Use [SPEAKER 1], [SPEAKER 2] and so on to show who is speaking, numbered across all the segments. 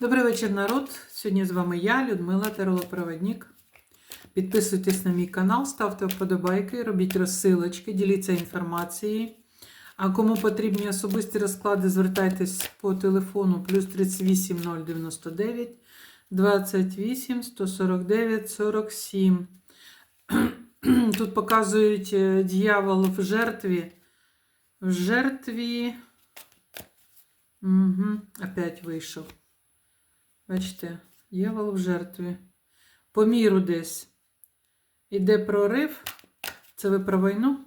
[SPEAKER 1] Добрий вечір, народ. Сьогодні з вами я, Людмила Теролопроводник. Підписуйтесь на мій канал, ставте вподобайки, робіть розсилочки, діліться інформацією. А кому потрібні особисті розклади, звертайтесь по телефону плюс 38 099 28 149 47. Тут показують е, дьявол в жертві. В жертві. Угу, опять вийшов. Бачите, дьявол в жертві. По міру десь. Іде прорив. Це ви про війну?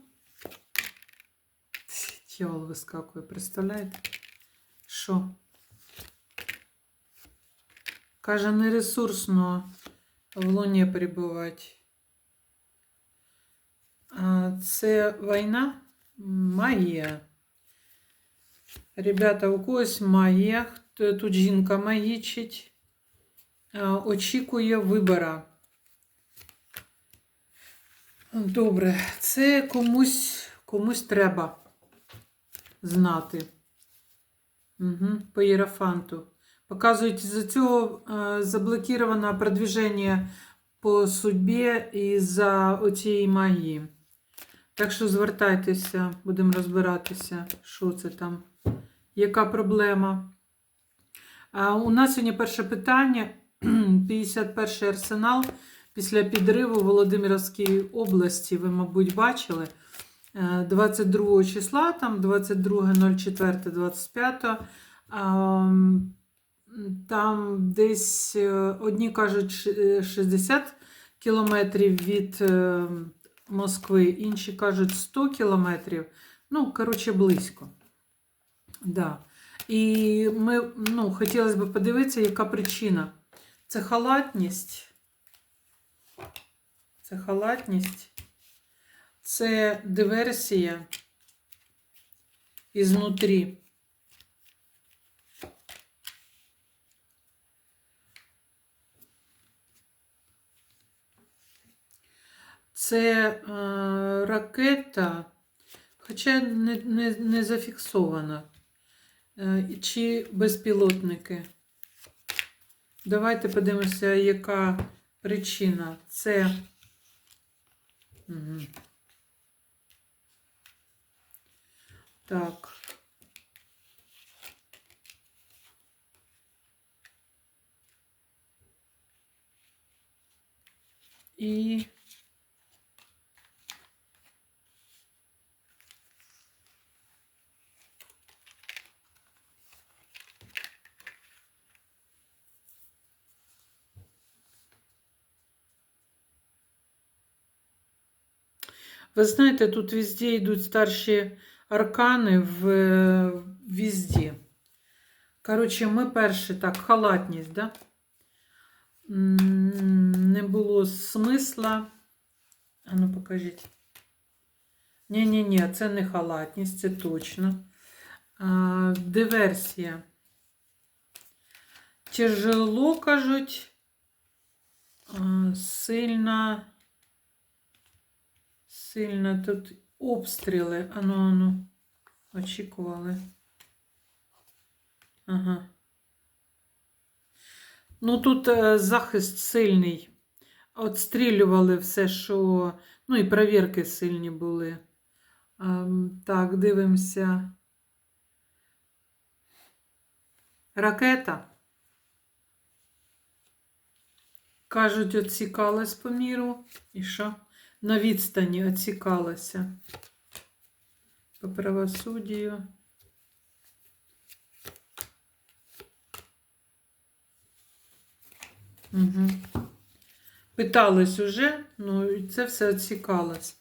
[SPEAKER 1] Дьявол вискакує, представляєте? Що? Каже, не ресурсно в луні перебувати. Це війна? Магія. Ребята, у когось магія, тут жінка магічить, очікує вибора. Добре, це комусь, комусь треба знати. Угу, по Єрофанту. Показують, з цього е, заблокировано продвіження по судьбі із-за оцієї магії. Так що звертайтеся, будемо розбиратися, що це там, яка проблема. У нас сьогодні перше питання. 51 арсенал після підриву в Володимирській області, ви, мабуть, бачили. Е, 22 числа, там 22.04.25. ам, Там десь е, одні кажуть е, 60 кілометрів від е, Москви, інші кажуть 100 кілометрів. Ну, коротше, близько. Да. І ми, ну, хотілося б подивитися, яка причина. Це халатність. Це халатність. Це диверсія ізнутрі. Це е, ракета, хоча не, не, не зафіксована. Е, чи безпілотники. Давайте подивимося, яка причина. Це. Угу. Так. І Ви знаєте, тут везде йдуть старші аркани в везде. Коротше, ми перші, так, халатність, да? Не було смисла. А ну покажіть. Ні-ні-ні, це не халатність, це точно. А, диверсія. Тяжело, кажуть, сильно. Сильно тут обстріли. Ану, ану. Очікували. Ага. Ну, тут е, захист сильний. Отстрілювали все, що. Ну, і перевірки сильні були. Ем, так, дивимося. Ракета. Кажуть, оцікалась по міру. І що? На відстані оцікалася по правосуддю. Угу. Питались уже, ну і це все оцікалось.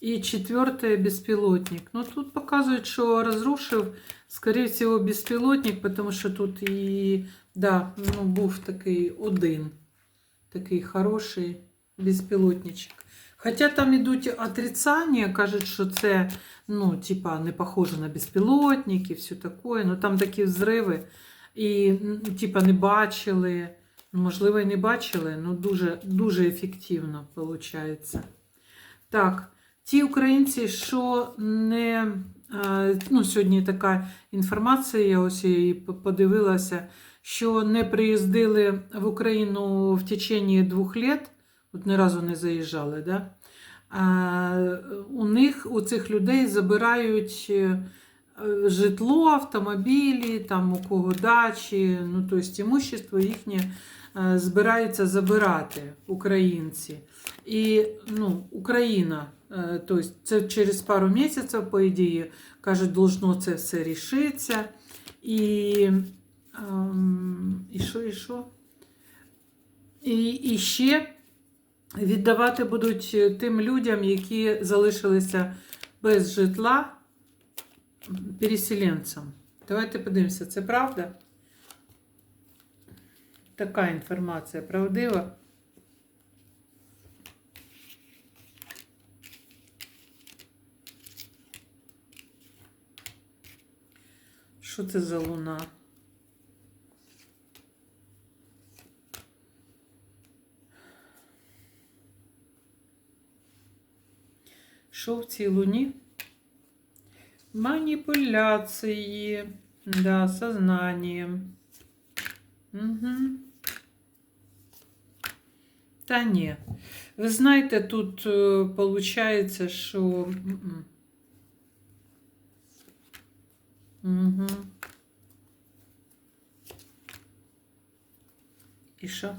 [SPEAKER 1] І четвертий безпілотник. Ну тут показують, що розрушив, скоріше всього, безпілотник, тому що тут і да, ну, був такий один, такий хороший безпілотничок. Хоча там ідуть отрицання, кажуть, що це ну, типа, не похоже на безпілотники, все таке. Ну там такі взриви. І типа, не бачили. Можливо, і не бачили, ну дуже, дуже ефективно виходить. Так, ті українці, що не. Ну, сьогодні така інформація, я ось її подивилася, що не приїздили в Україну в течение двох лет, от ні разу не заїжджали, да? У них, у цих людей забирають е, житло, автомобілі, там у кого дачі, ну, тобто імущество їхнє е, збираються забирати українці. І ну, Україна, е, тобто це через пару місяців, по ідеї, кажуть, должно це все рішитися. І, ем, і що, і що? І, і ще віддавати будуть тим людям, які залишилися без житла переселенцям. Давайте подивимося, це правда? Така інформація правдива. Що це за луна? Що в цій луні? Манипуляции, да, сознанием. Угу. Та ні. Ви знаєте, тут виходить, що. Угу. І що?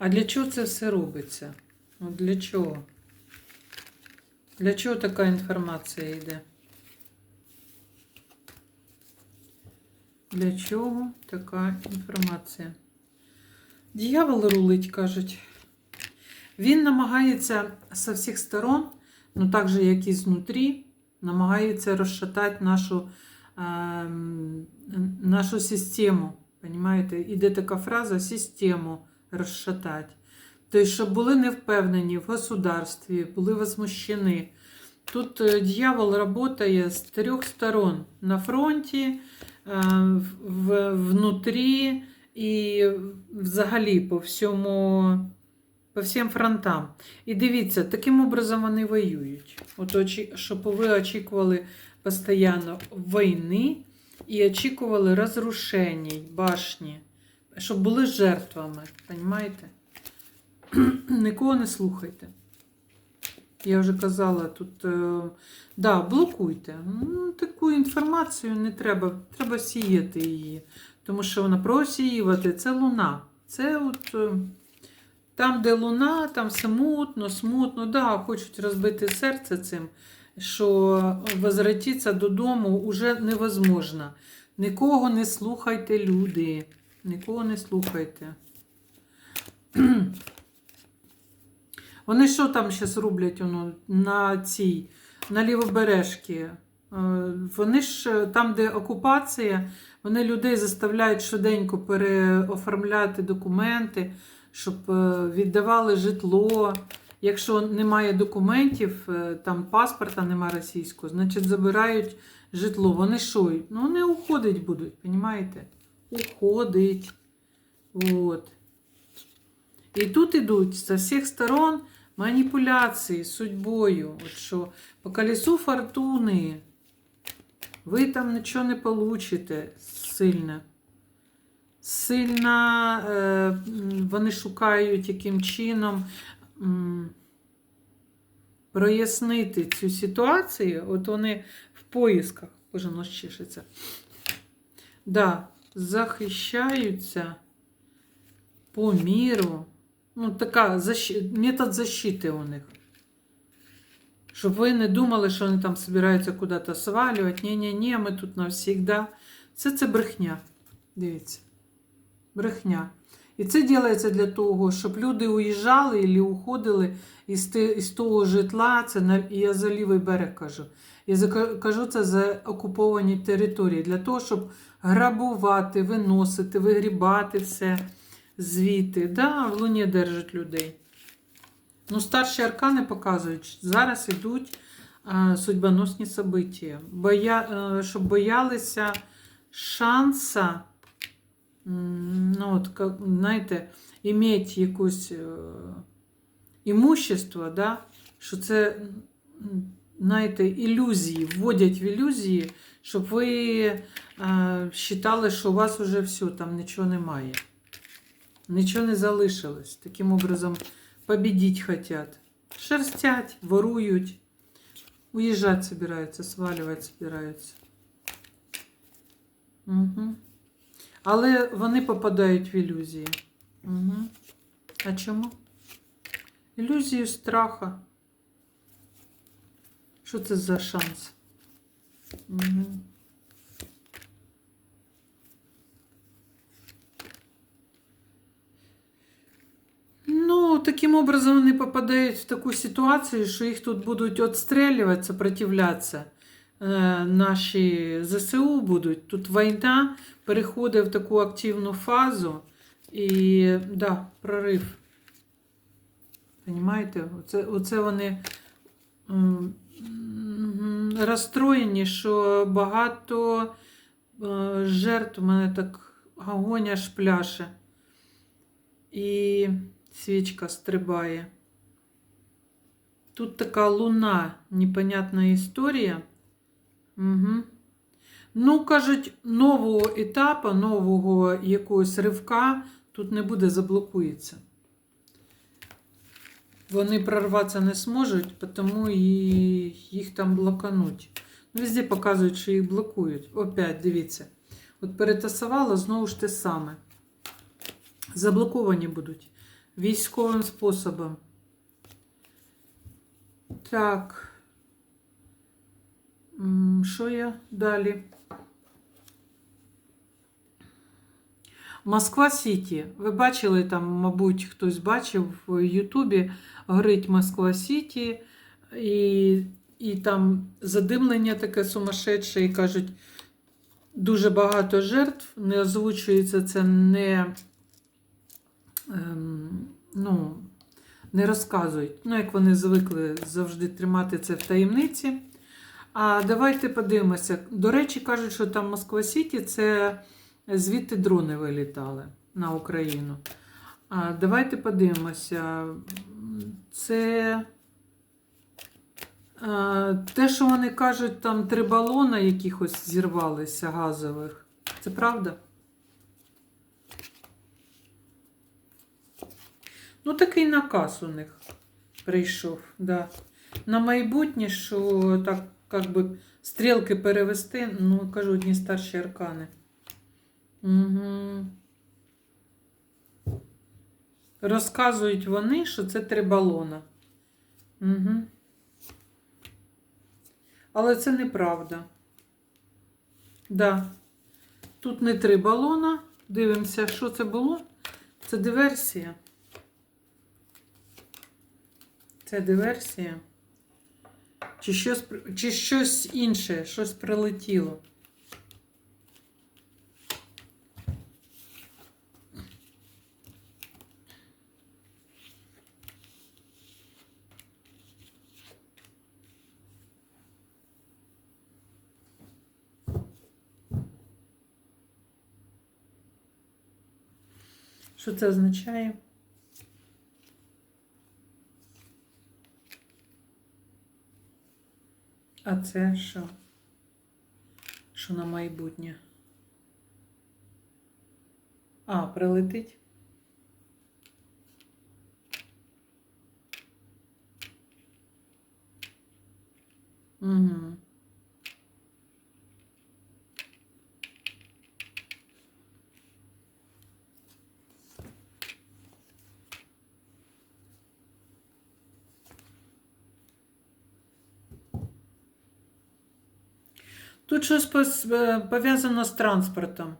[SPEAKER 1] А для чого це все робиться? От для чого? Для чого така інформація йде? Для чого така інформація? Дьявол рулить, кажуть. Він намагається з всіх сторон, ну так же, як і знутрі, намагається розшатати нашу, е, нашу систему. Понимаєте? Іде така фраза систему розшатати. Тобто, щоб були не впевнені в государстві, були возмущені. Тут е, дьявол працює з трьох сторон: на фронті, е, внутрі і взагалі по всьому. По всім фронтам. І дивіться, таким образом вони воюють. От, щоб ви очікували постійно війни і очікували розрушень, башні щоб були жертвами. Понимаєте? Нікого не слухайте. Я вже казала, тут, е, да, блокуйте. Ну, Таку інформацію не треба, треба сіяти її. Тому що вона просіювати це луна. Це от е, там, де луна, там смутно, смутно. Да, хочуть розбити серце цим, що возвратитися додому вже невозможно. Нікого не слухайте, люди. Нікого не слухайте. Вони що там зараз роблять воно, на цій, на лівобережці? Е, вони ж е, там, де окупація, вони людей заставляють швиденько переоформляти документи, щоб е, віддавали житло. Якщо немає документів, там паспорта немає російського, значить забирають житло. Вони що? Ну, вони уходить будуть, розумієте? Уходить. От. І тут ідуть з всіх сторон маніпуляції судьбою. От що по колесу фортуни ви там нічого не получите сильно. Сильно е, вони шукають яким чином прояснити цю ситуацію. От вони в поїсках, боже, нос чешеться. Да, захищаються по міру. Ну, така защ... метод защити у них. Щоб ви не думали, що вони там збираються куди-то свалювати. Ні-ні-ні, ми тут навсігда. Все це брехня. Дивіться. Брехня. І це робиться для того, щоб люди уїжджали або уходили із із того житла. Це на, Я за лівий берег кажу. Я кажу це за окуповані території. Для того, щоб грабувати, виносити, вигрібати все звідти. Да, в луні держать людей. Ну, старші аркани показують, зараз йдуть судьбоносні события. Боя, е, щоб боялися шанса, ну, от, знаєте, іметь якусь імущество, да, що це знаєте, ілюзії, вводять в ілюзії, щоб ви е, вважали, що у вас вже все, там нічого немає. Нічого не залишилось. Таким образом, победить хотят. Шерстять, ворують, уїжджати собираються, свалювати собираються. Угу. Але вони попадають в ілюзії. Угу. А чому? Ілюзію страха. Що це за шанс? Угу. Ну, таким образом вони попадають в таку ситуацію, що їх тут будуть отстрілювати, сопротивлятися. Е, наші ЗСУ будуть. Тут війна переходить в таку активну фазу. І да, прорив. Понимаєте? Оце, оце вони розстроєні, що багато е, жертв у мене так огонь пляше. І свічка стрибає. Тут така луна, непонятна історія. Угу. Ну, кажуть, нового етапу, нового якогось ривка тут не буде, заблокується. Вони прорватися не зможуть, тому і їх там блокануть. Ну, Везде показують, що їх блокують. Опять, дивіться. От перетасувала знову ж те саме. Заблоковані будуть військовим способом. Так. Що я далі? Москва Сіті. Ви бачили там, мабуть, хтось бачив в Ютубі, горить Москва Сіті, і, і там задимлення таке сумасшедше, і кажуть, дуже багато жертв, не озвучується це не, ем, ну, не розказують. Ну, як вони звикли завжди тримати це в таємниці. А давайте подивимося. До речі, кажуть, що там Москва Сіті це звідти дрони вилітали на Україну. А давайте подивимося. Це те, що вони кажуть, там три балона якихось зірвалися газових. Це правда? Ну, такий наказ у них прийшов. Да. На майбутнє, що так, як би, стрілки перевести, ну, кажу, одні старші аркани. Угу. Розказують вони, що це три балона. Угу. Але це неправда. Да. Тут не три балона. Дивимося, що це було. Це диверсія. Це диверсія. Чи щось, чи щось інше, щось прилетіло. Що це означає? А це що? Що на майбутнє? А, прилетить? Угу. Тут щось е, пов'язано з транспортом.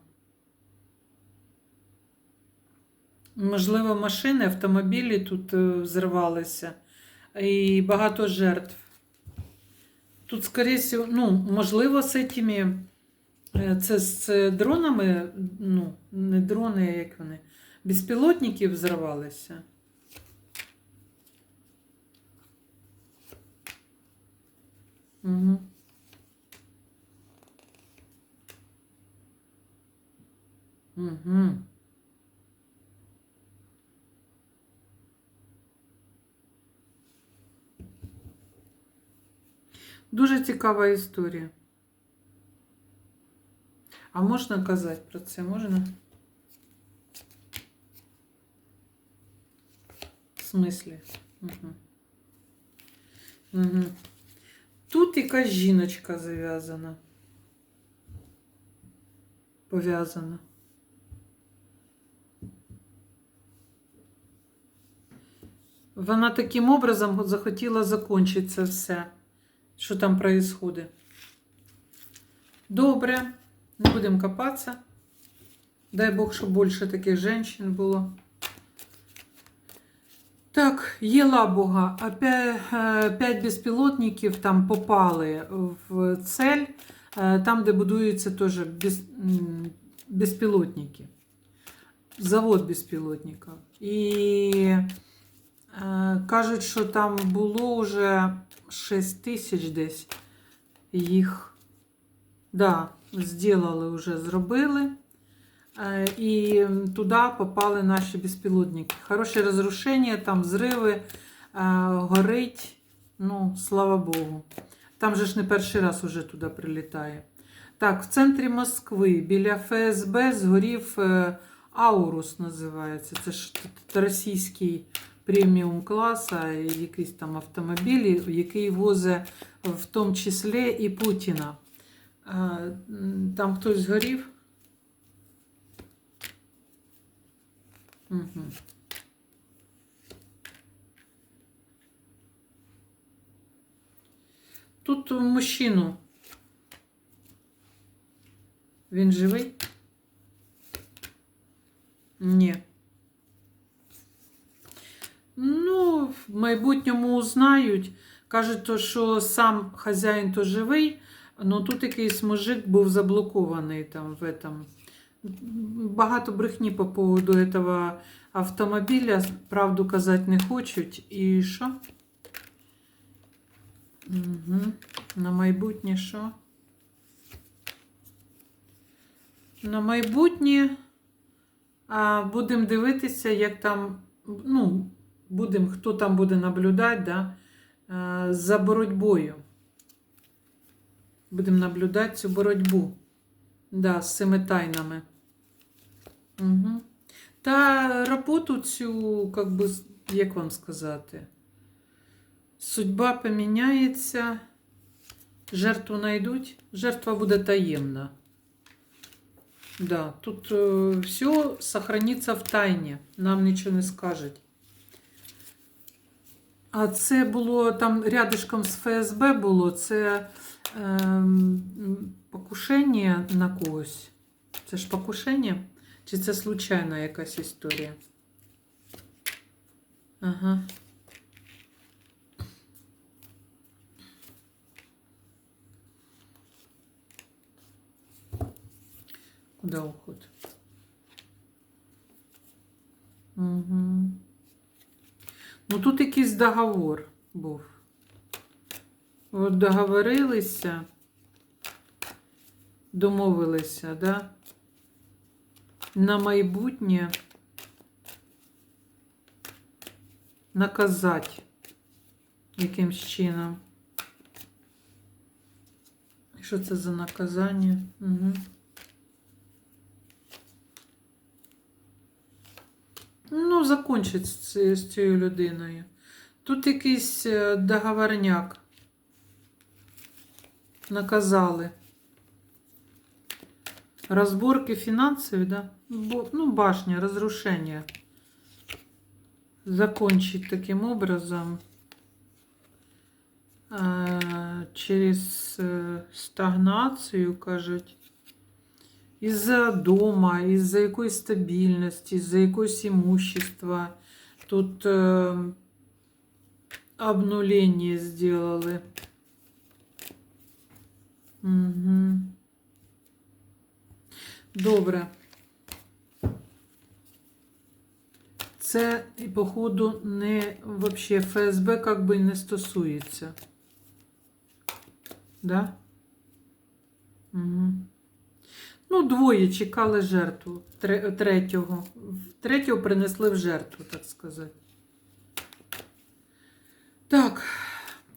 [SPEAKER 1] Можливо, машини, автомобілі тут е, взривалися. І багато жертв. Тут, скоріше, ну, можливо, з цими, е, це з дронами, ну, не дрони, а як вони, безпілотники взривалися. Угу. Угу. Дуже цікава історія. А можна казати про це? Можна? В смислі? Угу. Угу. Тут якась жіночка зав'язана. Пов'язана. Вона таким образом захотіла закончити це все, що там происходит. Добре, не будемо копатися. Дай Бог, щоб більше таких жінок було. Так, єла Бога, а п'ять, е, безпілотників там попали в цель, е, там, де будуються теж без, безпілотники. Завод безпілотників. І кажуть, що там було вже 6 тисяч десь їх. Да, зробили вже, зробили. Е, І туди попали наші безпілотники. Хороше розрушення, там зриви, е, горить. Ну, слава Богу. Там же ж не перший раз уже туди прилітає. Так, в центрі Москви біля ФСБ згорів е, Аурус називається. Це ж російський преміум класа, якийсь там автомобіль, який возить в тому числі і Путіна. Там хтось згорів. Угу. Тут мужчину. Він живий? Ні. Ну, в майбутньому узнають. Кажуть, то, що сам хазяїн то живий, але тут якийсь мужик був заблокований там в этом. Багато брехні по поводу этого автомобіля. Правду казати не хочуть. І що? Угу. На майбутнє що? На майбутнє будемо дивитися, як там, ну, будемо, хто там буде наблюдати, да, за боротьбою. Будемо наблюдати цю боротьбу. Да, з цими тайнами. Угу. Та роботу цю, как би, як вам сказати, судьба поміняється, жертву знайдуть, жертва буде таємна. Да, тут е, все сохранится в тайні, нам нічого не скажуть. А це було там рядышком з ФСБ було, це ем, покушення на когось. Це ж покушення? Чи це случайна якась історія? Ага. Куда уход? Угу. Ну тут якийсь договор був. От договорилися, домовилися, да? На майбутнє наказати якимсь чином. Що це за наказання? Угу. Закончить з, з цією людиною. Тут якийсь е, договорняк. Наказали. Розборки фінансові, да? Ну, башня, разрушение. Закончить таким образом. Е, через е, стагнацію, кажуть. Із-за дома, із-за якоїсь стабільності, із-за якогось имущества. Тут е, обнуление сделали. Угу. Добре. Це, походу, не вообще ФСБ как би не стосується. Да? Угу. Ну, двоє чекали жертву. Третього. Третього принесли в жертву, так сказати. Так,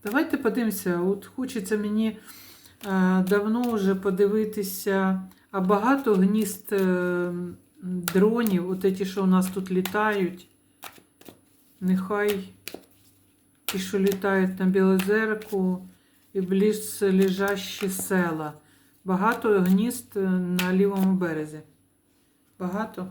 [SPEAKER 1] Давайте подивимося. От хочеться мені е, давно вже подивитися, а багато гнізд е, дронів, от ті, що у нас тут літають. Нехай ті, що літають на Білозерку і близь лежащі села. Багато гнізд е, на лівому березі. Багато.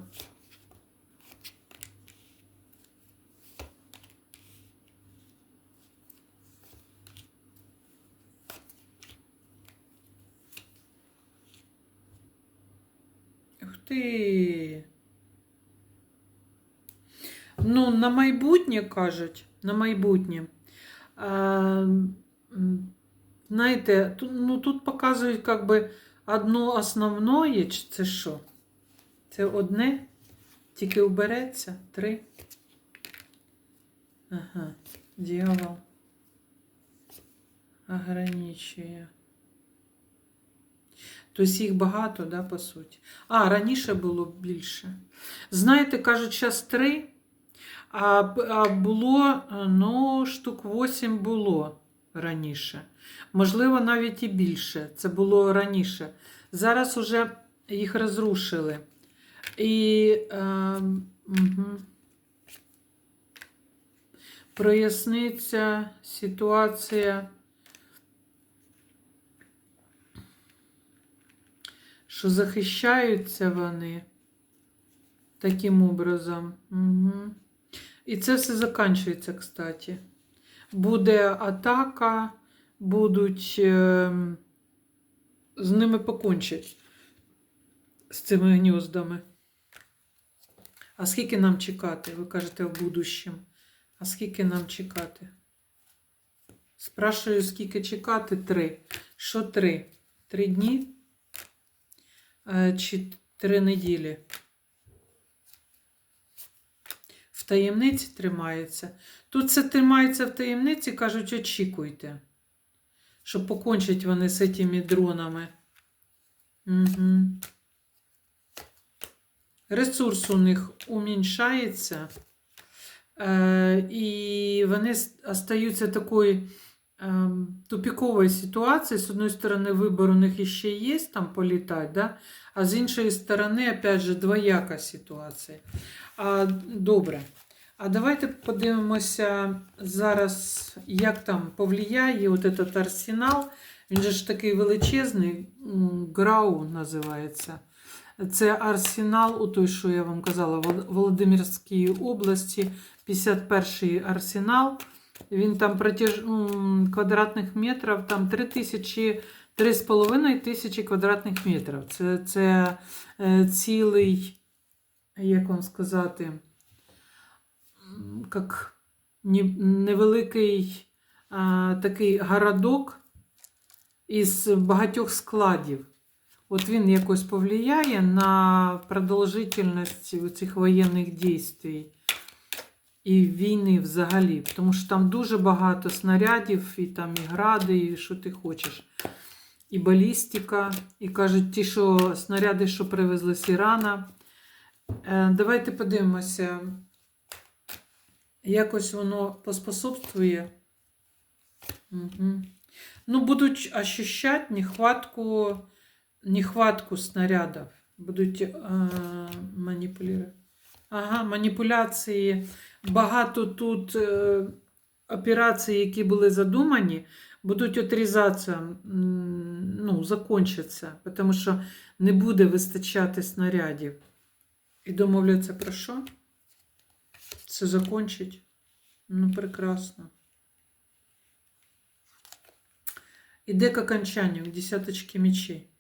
[SPEAKER 1] Ух ти. Ну, на майбутнє кажуть, на майбутнє. А, знаєте, тут, ну, тут показують як би одно основне, чи це що? Це одне, тільки убереться. Три. Ага, дьявол. Ограничує. Тобто їх багато, да, по суті. А, раніше було більше. Знаєте, кажуть, зараз три, а, було, ну, штук 8 було раніше. Можливо, навіть і більше. Це було раніше. Зараз уже їх розрушили. І е, угу. проясниться ситуація. що захищаються вони таким образом. Угу. І це все закінчується, кстати. Буде атака, будуть е, з ними покончать, з цими гніздами. А скільки нам чекати? Ви кажете в будущем. А скільки нам чекати? Спрашую, скільки чекати? Три. Що три? Три дні? Е, чи три неділі. В таємниці тримається. Тут це тримається в таємниці, кажуть, очікуйте, що покончать вони з цими дронами. Угу. Ресурс у них уміншається, е, і вони остаються такою ем, тупікової ситуації. З одної сторони, вибор у них іще є там політати, да? а з іншої сторони, опять же, двояка ситуація. А, добре. А давайте подивимося зараз, як там повлияє от этот арсенал. Він же ж такий величезний, Грау називається. Це арсенал, у той, що я вам казала, в Володимирській області, 51-й арсенал. Він там протяж... квадратних метрів, там 3 тисячі, 3,5 тисячі квадратних метрів. Це, це е, цілий, як вам сказати, як невеликий а, такий городок із багатьох складів. От він якось повлияє на продовжительність цих воєнних дій і війни взагалі. Тому що там дуже багато снарядів, і там і гради, і що ти хочеш. І балістика, і кажуть, ті, що снаряди, що привезли з Ірана. Е, давайте подивимося, якось воно поспособствує. Угу. Ну, будуть ощущати нехватку, нехватку снарядів. Будуть е, маніпулювати. Ага, маніпуляції. Багато тут е, операцій, які були задумані, будуть отрізатися, ну, закончаться, тому що не буде вистачати снарядів. І домовляться про що? Це закончить? Ну, прекрасно. Іде к окончанню десяточки мечей.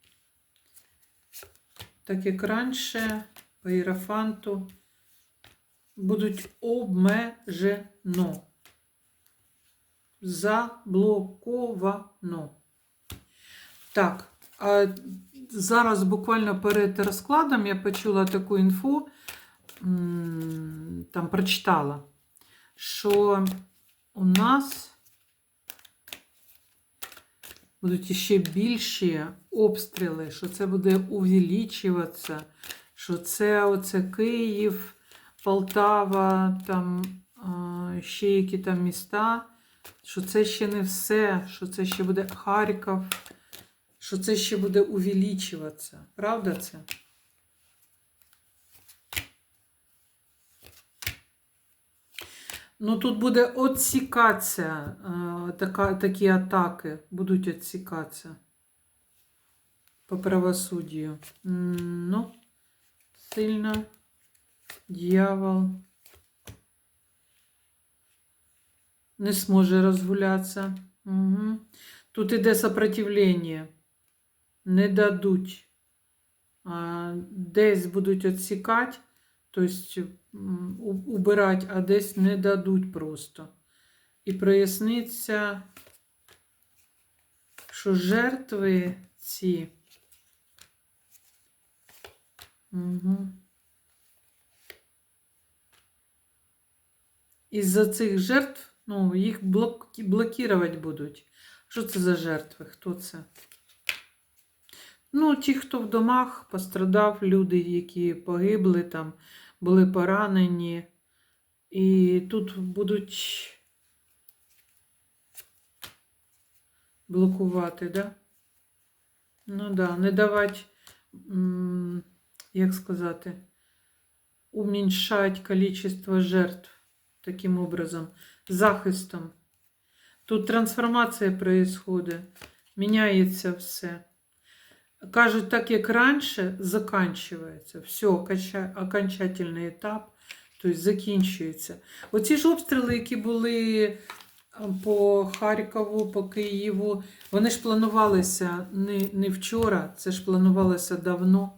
[SPEAKER 1] Так як раніше по іерофанту будуть обмежено. Заблоковано. Так, а зараз буквально перед розкладом я почула таку інфу, там прочитала, що у нас будуть ще більші обстріли, що це буде увеличуватися, що це оце Київ, Полтава, там ще які там міста що це ще не все, що це ще буде Харків, що це ще буде увеличуватися. Правда це? Ну, тут буде отсікатися, е, така, такі атаки будуть отсікатися по правосуддю. Ну, сильно дьявол не зможе розгулятися. Угу. Тут іде сопротивлення. Не дадуть. Десь будуть відсікати, тобто м, у- убирати, а десь не дадуть просто. І проясниться, що жертви ці. Угу. Із-за цих жертв, ну, їх блок... блокувати будуть. Що це за жертви? Хто це? Ну, ті, хто в домах пострадав, люди, які погибли там, були поранені. І тут будуть блокувати, да? Ну да, не давати, як сказати, уменьшать количество жертв таким образом, захистом. Тут трансформація происходит, міняється все. Кажуть, так як раніше, заканчується. Все, окончательний етап, тобто закінчується. Оці ж обстріли, які були по Харкову, по Києву, вони ж планувалися не, не вчора, це ж планувалося давно.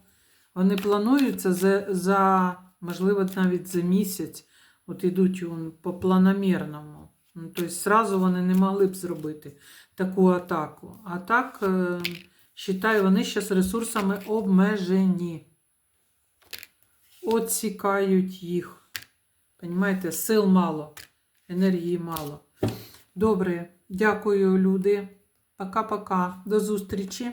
[SPEAKER 1] Вони плануються за, за, можливо, навіть за місяць. От ідуть по планомірному. Тобто, зразу вони не могли б зробити таку атаку. А так, е, вони вони зараз ресурсами обмежені. Отсікають їх. Понімаєте, сил мало, енергії мало. Добре, дякую, люди. Пока-пока. До зустрічі.